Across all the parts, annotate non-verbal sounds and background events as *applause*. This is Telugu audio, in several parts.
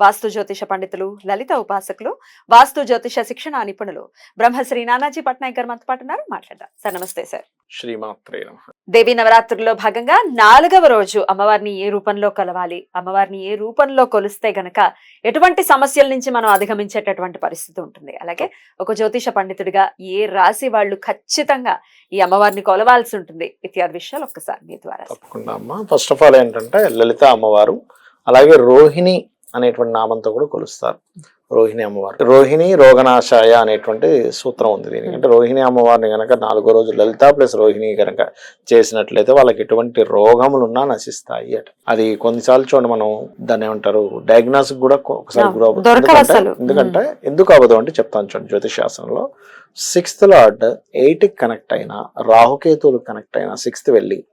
వాస్తు జ్యోతిష పండితులు లలిత ఉపాసకులు వాస్తు జ్యోతిష శిక్షణ నిపుణులు. బ్రహ్మశ్రీ నానాజీ పట్నాయక్ గారు మనతో పాటు ఉన్నారు. మాట్లాడదాం. సార్ నమస్తే సార్. శ్రీమాత్రే దేవీ నవరాత్రుల్లో భాగంగా నాలుగవ రోజు అమ్మవారిని ఏ రూపంలో కలవాలి అమ్మవారిని ఏ రూపంలో కొలిస్తే గనక ఎటువంటి సమస్యల నుంచి మనం అధిగమించేటటువంటి పరిస్థితి ఉంటుంది. అలాగే ఒక జ్యోతిష పండితుడిగా ఏ రాశి వాళ్ళు ఖచ్చితంగా ఈ అమ్మవారిని కొలవాల్సి ఉంటుంది ఇత్యాది విషయాలు ఒక్కసారి మీ ద్వారా తప్పకుండా అమ్మ. ఫస్ట్ ఆఫ్ ఆల్ ఏంటంటే లలిత అమ్మవారు అలాగే రోహిణి అనేటువంటి నామంతో కూడా కొలుస్తారు. రోహిణి అమ్మవారు. రోహిణి రోగనాశాయ అనేటువంటి సూత్రం ఉంది దీనికి. అంటే రోహిణి అమ్మవారిని కనుక నాలుగో రోజు లలిత ప్లస్ రోహిణి కనుక చేసినట్లయితే వాళ్ళకి ఎటువంటి రోగములున్నా నశిస్తాయి అట. అది కొన్నిసార్లు చూడండి మనం దాన్ని ఏమంటారు డయాగ్నోసిస్ కూడా ఒకసారి ఆ, గురి అవ్వదు. దొరకవు ఎందుకంటే- ఎందుకు అవ్వదు అంటే చెప్తాను చూడండి జ్యోతిష్ శాస్త్రంలో. సిక్స్త్ లార్డ్ ఎయిట్ కనెక్ట్ అయినా రాహుకేతువులు కనెక్ట్ అయినా సిక్స్త్ వెళ్ళి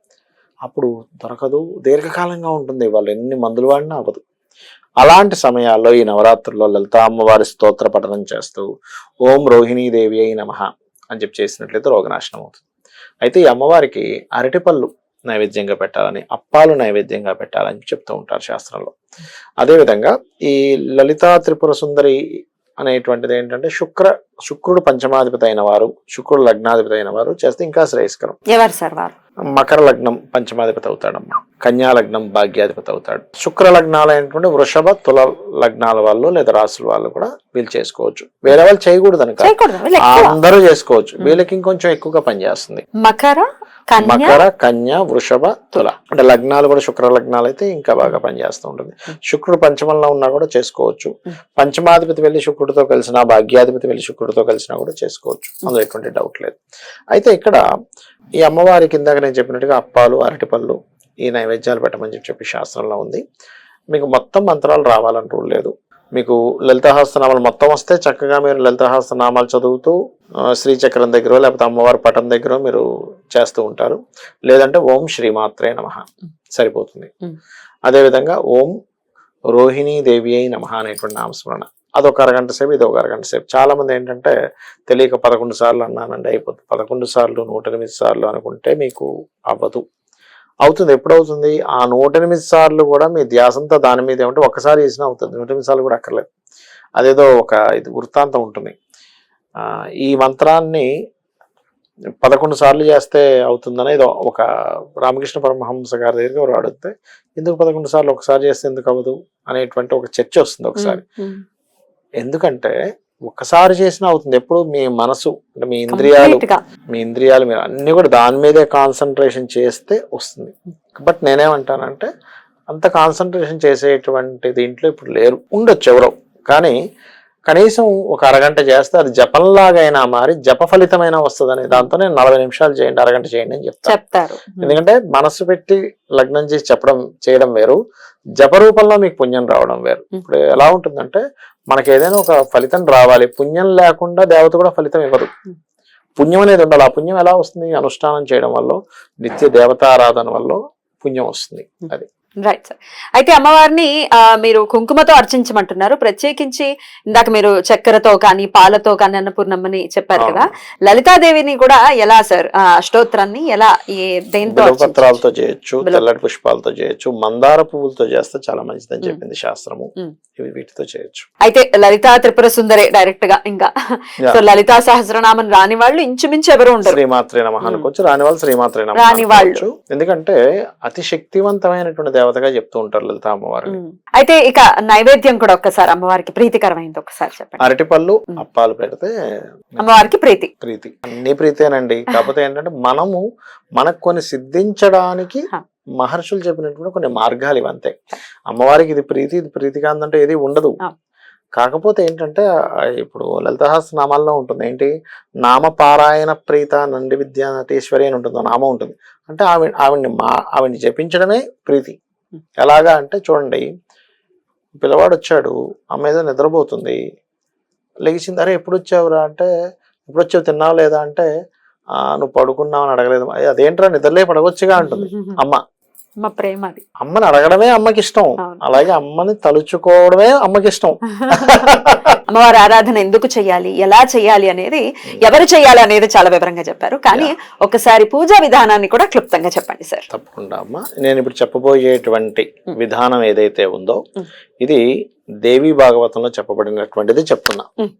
అప్పుడు దొరకదు. దీర్ఘకాలంగా ఉంటుంది. వాళ్ళు ఎన్ని మందులు వాడినా అవ్వదు. అలాంటి సమయాల్లో ఈ నవరాత్రుల్లో లలిత అమ్మవారి స్తోత్ర పఠనం చేస్తూ ఓం రోహిణీదేవి అయి నమ అని చెప్పి చేసినట్లయితే రోగనాశనం అవుతుంది. అయితే ఈ అమ్మవారికి అరటిపళ్ళు నైవేద్యంగా పెట్టాలని అప్పాలు నైవేద్యంగా పెట్టాలని చెప్తూ ఉంటారు శాస్త్రంలో. అదేవిధంగా ఈ లలితా త్రిపుర సుందరి అనేటువంటిది ఏంటంటే శుక్ర శుక్రుడు పంచమాధిపతి అయిన వారు శుక్రుడు లగ్నాధిపతి అయిన వారు చేస్తే ఇంకా శ్రేయస్కరం. ఎవరు సార్ వారు? మకర లగ్నం పంచమాధిపతి అవుతాడమ్మా. కన్యా లగ్నం భాగ్యాధిపతి అవుతాడు. శుక్ర లగ్నాలు అయినటువంటి వృషభ తుల లగ్నాల వాళ్ళు లేదా రాసుల వాళ్ళు కూడా వీళ్ళు చేసుకోవచ్చు. వేరే వాళ్ళు చేయకూడదు అనక. అందరూ చేసుకోవచ్చు. వీళ్ళకి ఇంకొంచెం ఎక్కువగా పనిచేస్తుంది. మకర మకర కన్య వృషభ తుల. అంటే లగ్నాలు కూడా శుక్ర లగ్నాలు అయితే ఇంకా బాగా పనిచేస్తూ ఉంటుంది. శుక్రుడు పంచమంలో ఉన్నా కూడా చేసుకోవచ్చు. పంచమాధిపతి వెళ్ళి శుక్రుడితో కలిసినా భాగ్యాధిపతి వెళ్ళి శుక్రుడితో కలిసినా కూడా చేసుకోవచ్చు. అందులో ఎటువంటి డౌట్ లేదు. అయితే ఇక్కడ ఈ అమ్మవారి కిందక నేను చెప్పినట్టుగా అప్పాలు అరటిపళ్ళు ఈ నైవేద్యాలు పెట్టమని చెప్పి చెప్పి శాస్త్రంలో ఉంది. మీకు మొత్తం మంత్రాలు రావాలని రూల్ లేదు. మీకు లలితహాస్తనామాలు మొత్తం వస్తే చక్కగా మీరు లలితహాస్తనామాలు చదువుతూ శ్రీచక్రం దగ్గర లేకపోతే అమ్మవారి పటం దగ్గర మీరు చేస్తూ ఉంటారు. లేదంటే ఓం శ్రీమాత్రే నమ. సరిపోతుంది. అదేవిధంగా ఓం రోహిణీ దేవి అయి నమ అనేటువంటి నామస్మరణ. అదొక అరగంట సేపు ఇది ఒక అరగంట సేపు. చాలామంది ఏంటంటే తెలియక పదకొండు సార్లు అన్నానండి అయిపోతుంది. పదకొండు సార్లు నూట ఎనిమిది సార్లు అనుకుంటే మీకు అవ్వదు. అవుతుంది. ఎప్పుడు అవుతుంది ఆ నూట ఎనిమిది సార్లు కూడా మీ ధ్యాసంతా దాని మీద ఏమంటే ఒక్కసారి చేసినా అవుతుంది. నూట ఎనిమిది సార్లు కూడా అక్కర్లేదు. అదేదో ఒక ఇది వృత్తాంతం ఉంటుంది. ఈ మంత్రాన్ని పదకొండు సార్లు చేస్తే అవుతుందని ఇది ఒక రామకృష్ణ పరమహంస గారి దగ్గరికి ఎవరు అడిగితే ఎందుకు పదకొండు సార్లు ఒకసారి చేస్తే ఎందుకు అవ్వదు? అనేటువంటి ఒక చర్చ వస్తుంది ఒకసారి. ఎందుకంటే ఒక్కసారి చేసినా అవుతుంది. ఎప్పుడు మీ మనసు అంటే మీ ఇంద్రియాలు. మీ ఇంద్రియాలు మీరు అన్ని కూడా దాని మీదే కాన్సన్ట్రేషన్ చేస్తే వస్తుంది. బట్ నేనేమంటానంటే అంత కాన్సన్ట్రేషన్ చేసేటువంటి దీంట్లో ఇప్పుడు లేరు. ఉండొచ్చు ఎవరో. కానీ కనీసం ఒక అరగంట చేస్తే అది జపంలాగైనా మారి జప ఫలితమైన వస్తుందని దాంతో నేను నలభై నిమిషాలు చేయండి అరగంట చేయండి అని చెప్తాను చెప్తారు. ఎందుకంటే మనసు పెట్టి లగ్నం చేసి చెప్పడం చేయడం వేరు. జప రూపంలో మీకు పుణ్యం రావడం వేరు. ఇప్పుడు ఎలా ఉంటుందంటే మనకి ఏదైనా ఒక ఫలితం రావాలి. పుణ్యం లేకుండా దేవత కూడా ఫలితం ఇవ్వదు. పుణ్యం అనేది ఉండాలి. ఆ పుణ్యం ఎలా వస్తుంది? అనుష్ఠానం చేయడం వల్ల నిత్య దేవతారాధన వల్ల పుణ్యం వస్తుంది. అది. రైట్ సార్ అయితే అమ్మవారిని ఆ, మీరు కుంకుమతో అర్చించమంటున్నారు. ప్రత్యేకించి ఇందాక మీరు చక్కెరతో కానీ పాలతో కానీ అన్నపూర్ణమ్మని చెప్పారు కదా. లలితాదేవిని కూడా ఎలా సార్ అష్టోత్తరాన్ని ఎలా దేంతో పత్రాలతో చేయొచ్చు తెల్లటి పుష్పాలతో చేయొచ్చు మందార పువ్వులతో చేస్తే చాలా మంచిదని. చెప్పింది శాస్త్రము. ఇవి వీటితో చేయొచ్చు. అయితే లలితా త్రిపుర సుందరే డైరెక్ట్గా ఇంకా. సో లలితా సహస్రనామం రాని వాళ్ళు ఇంచుమించు ఎవరు ఉండరు. శ్రీమాత్రే నమ. అనుకోవచ్చు. రాని వాళ్ళు శ్రీమాత్రే నమ రాని వాళ్ళు. ఎందుకంటే అతి శక్తివంతమైనటువంటి దేవతగా చెప్తూ ఉంటారు లలిత అమ్మవారిని. ఉమ్. అయితే ఇక నైవేద్యం కూడా ఒక్కసారి అమ్మవారికి ప్రీతికరమైంది ఒక్కసారి చెప్పండి. అరటిపళ్ళు. అప్పాలు పెడితే అమ్మవారికి ప్రీతి. ప్రీతి. అన్ని ప్రీతేనండి. కాకపోతే *laughs* ఏంటంటే మనము మనకు కొన్ని సిద్ధించడానికి. మహర్షులు చెప్పినటువంటి కొన్ని మార్గాలు ఇవంతే అమ్మవారికి ఇది ప్రీతి ఇది ప్రీతి కాదంటే ఏది ఉండదు. కాకపోతే ఏంటంటే ఇప్పుడు లలితహాస నామాల్లో ఉంటుంది. ఏంటి? నామపారాయణ ప్రీత నంది విద్యా నటీశ్వరి అని ఉంటుంది. నామం ఉంటుంది. అంటే ఆవిడ ఆవిడ్ని మా ఆవిడ్ని జపించడమే ప్రీతి. ఎలాగా అంటే చూడండి పిల్లవాడు వచ్చాడు అమ్మ ఏదో నిద్రపోతుంది. లేచింది అరే ఎప్పుడు వచ్చావురా అంటే ఎప్పుడు వచ్చావు తిన్నావు లేదా? అంటే ఆ నువ్వు పడుకున్నావు? అని అడగలేదు. "అయ్య, అదేంట్రా నిద్రలే పడవచ్చుగా అంటుంది. అమ్మ. మా ప్రేమ అది. అమ్మని అడగడమే అమ్మకి ఇష్టం. అలాగే అమ్మని తలుచుకోవడమే అమ్మకి ఇష్టం *laughs* అమ్మవారి ఆరాధన ఎందుకు చేయాలి? ఎలా చేయాలి అనేది ఎవరు చేయాలి అనేది చాలా వివరంగా చెప్పారు. కానీ ఒకసారి పూజా విధానాన్ని కూడా క్లుప్తంగా చెప్పండి సార్. తప్పకుండా అమ్మ. నేను ఇప్పుడు చెప్పబోయేటువంటి మ్. విధానం ఏదైతే ఉందో మ్. ఇది దేవి భాగవతంలో చెప్పబడినటువంటిది చెప్తున్నా. మ్.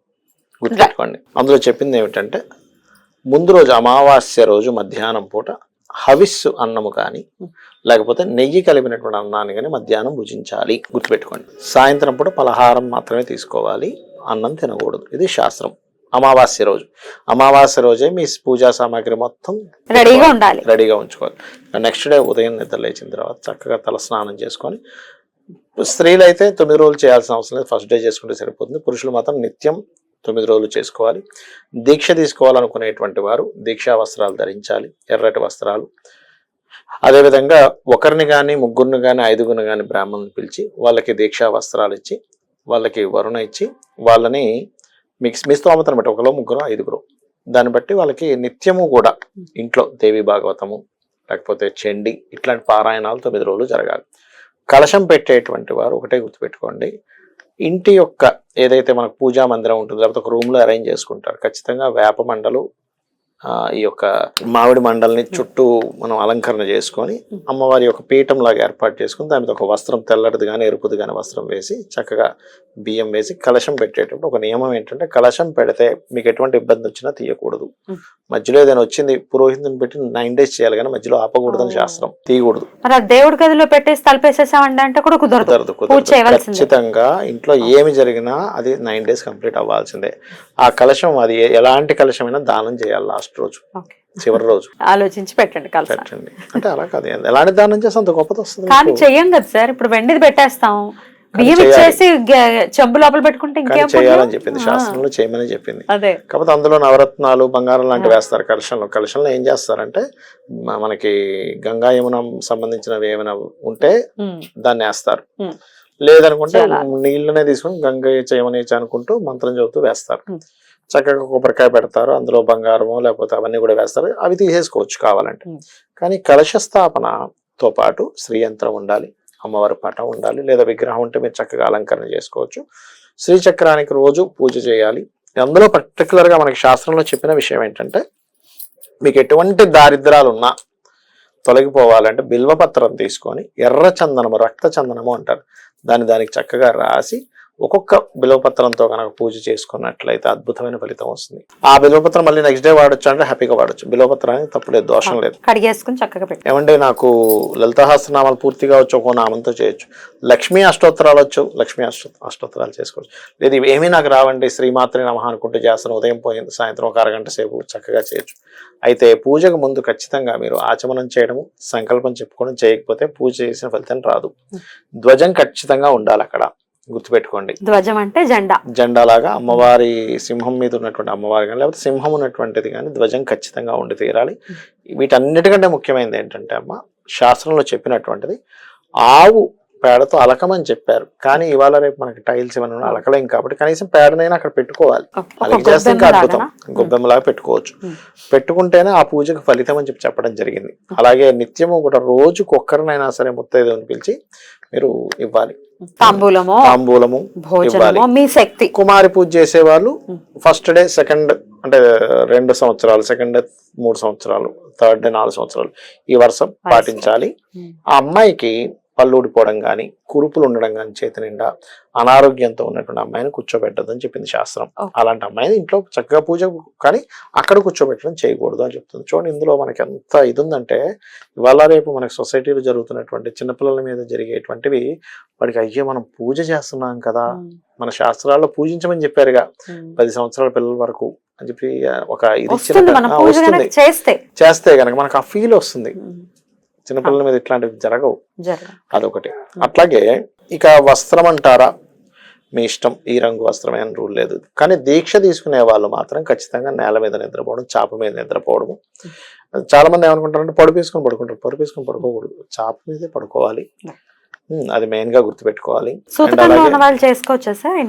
గుర్తుపెట్టుకోండి. అందులో చెప్పింది ఏమిటంటే ముందు రోజు అమావాస్య రోజు మధ్యాహ్నం పూట హవిస్సు అన్నము కానీ. లేకపోతే నెయ్యి కలిపినటువంటి అన్నాన్ని కానీ మధ్యాహ్నం భుజించాలి. గుర్తుపెట్టుకోండి. సాయంత్రం పూట పలహారం మాత్రమే తీసుకోవాలి. అన్నం తినకూడదు. ఇది శాస్త్రం. అమావాస్య రోజు. అమావాస్య రోజే మీ పూజా సామాగ్రి మొత్తం రెడీగా ఉండాలి. రెడీగా ఉంచుకోవాలి. నెక్స్ట్ డే ఉదయం నిద్ర లేచిన తర్వాత చక్కగా తల స్నానం చేసుకొని స్త్రీలు అయితే తొమ్మిది రోజులు చేయాల్సిన అవసరం లేదు. ఫస్ట్ డే చేసుకుంటే సరిపోతుంది. పురుషులు మాత్రం నిత్యం తొమ్మిది రోజులు చేసుకోవాలి. దీక్ష తీసుకోవాలనుకునేటువంటి వారు దీక్షా వస్త్రాలు ధరించాలి. ఎర్రటి వస్త్రాలు. అదేవిధంగా ఒకరిని కానీ ముగ్గురిని కానీ ఐదుగురిని కానీ బ్రాహ్మణుని పిలిచి వాళ్ళకి దీక్షా వస్త్రాలు ఇచ్చి వాళ్ళకి వరుణ ఇచ్చి వాళ్ళని మిక్స్ మీ స్తోమతను బట్టి ఒకరు ముగ్గురు ఐదుగురు దాన్ని బట్టి వాళ్ళకి నిత్యము కూడా ఇంట్లో దేవి భాగవతము లేకపోతే చండి ఇట్లాంటి పారాయణాలు తొమ్మిది రోజులు జరగాలి. కలశం పెట్టేటువంటి వారు ఒకటే గుర్తుపెట్టుకోండి. ఇంటి యొక్క ఏదైతే మనకు పూజా మందిరం ఉంటుందో లేకపోతే ఒక రూమ్లో అరేంజ్ చేసుకుంటారు. ఖచ్చితంగా వేప మండలు ఈ యొక్క మామిడి మండల్ని చుట్టూ మనం అలంకరణ చేసుకొని అమ్మవారి యొక్క పీఠం లాగా ఏర్పాటు చేసుకుని దాని మీద ఒక వస్త్రం తెల్లటిది కానీ ఎరుపుది కానీ వస్త్రం వేసి చక్కగా బియ్యం వేసి కలశం పెట్టేటప్పుడు ఒక నియమం ఏంటంటే కలశం పెడితే మీకు ఎటువంటి ఇబ్బంది వచ్చినా తీయకూడదు. మధ్యలో ఏదైనా వచ్చింది పురోహితుని పెట్టి నైన్ డేస్ చేయాలి కానీ మధ్యలో ఆపకూడదని Oh. శాస్త్రం. తీయకూడదు. మరి దేవుడి గదిలో పెట్టేసి తలపేసేసామండి అంటే కూడా కుదరదు. కుదరదు. ఖచ్చితంగా ఇంట్లో ఏమి జరిగినా అది నైన్ డేస్ కంప్లీట్ అవ్వాల్సిందే. ఆ కలశం అది ఎలాంటి కలశమైనా దానం చేయాలి లాస్ట్. రోజు Okay. చివరి రోజు ఆలోచించి పెట్టండి కలస పెట్టండి అంటే అలా కాదు ఎలాంటి దానం చేస్తే అంత గొప్పది వస్తుంది కానీ. చెయ్యం కదా సార్ ఇప్పుడు వెండిది పెట్టేస్తాం బియ్యం. ఇచ్చేసి చెంబు లోపల పెట్టుకుంటే ఇంకేం చేయాలని? చెప్పింది శాస్త్రంలో చేయమని చెప్పింది అదే కాకపోతే అందులో నవరత్నాలు బంగారం లాంటివి. వేస్తారు కలశంలో కలశంలో ఏం చేస్తారంటే మనకి గంగా యమున సంబంధించినవి ఏమైనా ఉంటే దాన్ని వేస్తారు. లేదనుకుంటే. నీళ్ళనే తీసుకొని గంగ చేయమనేచి అనుకుంటూ మంత్రం చదువుతూ వేస్తారు. చక్కగా కొబ్బరికాయ పెడతారు అందులో బంగారము లేకపోతే అవన్నీ కూడా వేస్తారు. అవి తీసేసుకోవచ్చు కావాలంటే. కానీ కలశ స్థాపనతో పాటు శ్రీ యంత్రం ఉండాలి అమ్మవారి పటం ఉండాలి లేదా విగ్రహం ఉంటే మీరు చక్కగా అలంకరణ చేసుకోవచ్చు. శ్రీచక్రానికి రోజు పూజ చేయాలి. అందులో particular గా మనకి శాస్త్రంలో చెప్పిన విషయం ఏంటంటే మీకు ఎటువంటి దారిద్రాలు ఉన్నా తొలగిపోవాలంటే బిల్వపత్రం తీసుకొని ఎర్ర చందనము రక్త చందనము అంటారు. దాన్ని దానికి చక్కగా రాసి ఒక్కొక్క బిల్వపత్రంతో కనుక పూజ చేసుకున్నట్లయితే అద్భుతమైన ఫలితం వస్తుంది. ఆ బిల్వపత్రం మళ్ళీ నెక్స్ట్ డే వాడొచ్చు అంటే హ్యాపీగా వాడొచ్చు. బిల్వపత్రానికి తప్పులేదు దోషం లేదు. కడిగేసుకుని చక్కగా పెట్టి. ఏమంటే నాకు లలితాహస్రనామాలు పూర్తిగా వచ్చు ఒక్కో నామంతో చేయొచ్చు. లక్ష్మీ అష్టోత్తరాలు వచ్చు లక్ష్మీ అష్టో అష్టోత్తరాలు చేసుకోవచ్చు. లేదు ఇవి ఏమీ నాకు రావండి. శ్రీమాత్రి నమః అనుకుంటూ చేస్తాను. ఉదయం పోయింది సాయంత్రం ఒక అరగంట సేపు చక్కగా చేయొచ్చు. అయితే పూజకు ముందు ఖచ్చితంగా మీరు ఆచమనం చేయడము సంకల్పం చెప్పుకోవడం చేయకపోతే పూజ చేసిన ఫలితం రాదు. ధ్వజం ఖచ్చితంగా ఉండాలి అక్కడ. గుర్తుపెట్టుకోండి. ధ్వజం అంటే జెండా. జెండా లాగా అమ్మవారి సింహం మీద ఉన్నటువంటి అమ్మవారి కానీ లేకపోతే సింహం ఉన్నటువంటిది కానీ ధ్వజం ఖచ్చితంగా ఉండి తీరాలి. వీటన్నిటికంటే ముఖ్యమైనది ఏంటంటే అమ్మ శాస్త్రంలో చెప్పినటువంటిది ఆవు పేడతో అలకమని చెప్పారు. కానీ ఇవాళ రేపు మనకి టైల్స్ ఉన్నాయి, అలకలేం కాబట్టి కనీసం పేడనైనా అక్కడ పెట్టుకోవాలి. అలాగే చేస్తే ఇంకా అద్భుతం? గొబ్బెమ్మలాగా పెట్టుకోవచ్చు. పెట్టుకుంటేనే ఆ పూజకు ఫలితం అని చెప్పి చెప్పడం జరిగింది. అలాగే నిత్యము కూడా రోజుకు ఒక్కరినైనా సరే ముత్తైదుని పిలిచి మీరు ఇవ్వాలి. తాంబూలమో తాంబూలము భోజనమో. మీ శక్తి కుమారి పూజ చేసే వాళ్ళు. ఫస్ట్ డే సెకండ్ అంటే రెండు సంవత్సరాలు సెకండ్ డే మూడు సంవత్సరాలు థర్డ్ డే నాలుగు సంవత్సరాలు ఈ వరుస పాటించాలి. ఆ అమ్మాయికి పళ్ళు ఊడిపోవడం కానీ కురుపులు ఉండడం కానీ చేతి నిండా అనారోగ్యంతో ఉన్నటువంటి అమ్మాయిని కూర్చోబెట్టదని చెప్పింది శాస్త్రం. అలాంటి అమ్మాయిని ఇంట్లో చక్కగా పూజ కానీ అక్కడ కూర్చోబెట్టడం చేయకూడదు అని చెప్తుంది. చూడండి ఇందులో మనకి ఎంత ఇది ఉందంటే ఇవాళ రేపు మనకి సొసైటీలో జరుగుతున్నటువంటి చిన్నపిల్లల మీద జరిగేటువంటివి వాడికి అయ్యో మనం పూజ చేస్తున్నాం కదా మన శాస్త్రాల్లో పూజించమని చెప్పారుగా. పది సంవత్సరాల పిల్లల వరకు అని చెప్పి ఒక ఇది చేస్తే. కనుక మనకు ఆ ఫీల్ వస్తుంది. చిన్నపిల్లల మీద ఇట్లాంటివి జరగవు. అదొకటి. అట్లాగే ఇక వస్త్రం అంటారా? మీ ఇష్టం ఈ రంగు వస్త్రమే అని రూల్ లేదు. కానీ దీక్ష తీసుకునే వాళ్ళు మాత్రం ఖచ్చితంగా నేల మీద నిద్రపోవడం చాప మీద నిద్రపోవడము. చాలా మంది ఏమనుకుంటారంటే పడుపు వేసుకొని పడుకుంటారు. పడుపు వేసుకొని పడుకోకూడదు. చాప మీదే పడుకోవాలి. అది మెయిన్గా గుర్తుపెట్టుకోవాలి.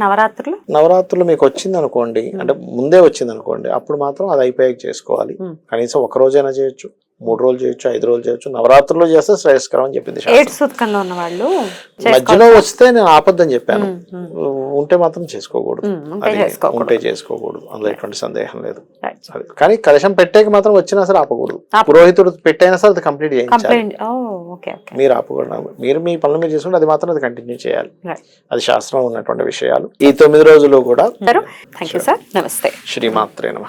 నవరాత్రులు? నవరాత్రులు మీకు వచ్చింది అనుకోండి అంటే ముందే వచ్చింది అనుకోండి అప్పుడు మాత్రం అది అయిపోయాక చేసుకోవాలి. కనీసం ఒక రోజైనా చేయొచ్చు. మూడు రోజులు చేయొచ్చు ఐదు రోజులు చేయొచ్చు. నవరాత్రులు చేస్తే శ్రేయస్కరం అని చెప్పింది ఉన్న వాళ్ళు మధ్యలో వస్తే నేను ఆపద్దని చెప్పాను. ఉంటే మాత్రం చేసుకోకూడదు. ఉంటే చేసుకోకూడదు. అందులో ఎటువంటి సందేహం లేదు. కానీ కలశం పెట్టాక మాత్రం వచ్చినా సరే ఆపకూడదు. ఆప- పురోహితుడు పెట్టైనా సరే అది కంప్లీట్ చేయించాలి. మీరు ఆపకూడదు. మీరు మీ పనులు మీరు చేసుకుంటే అది మాత్రం అది కంటిన్యూ చేయాలి. అది శాస్త్రం ఉన్నటువంటి విషయాలు. ఈ తొమ్మిది రోజులు కూడా నమస్తే. శ్రీమాత్రే నమ.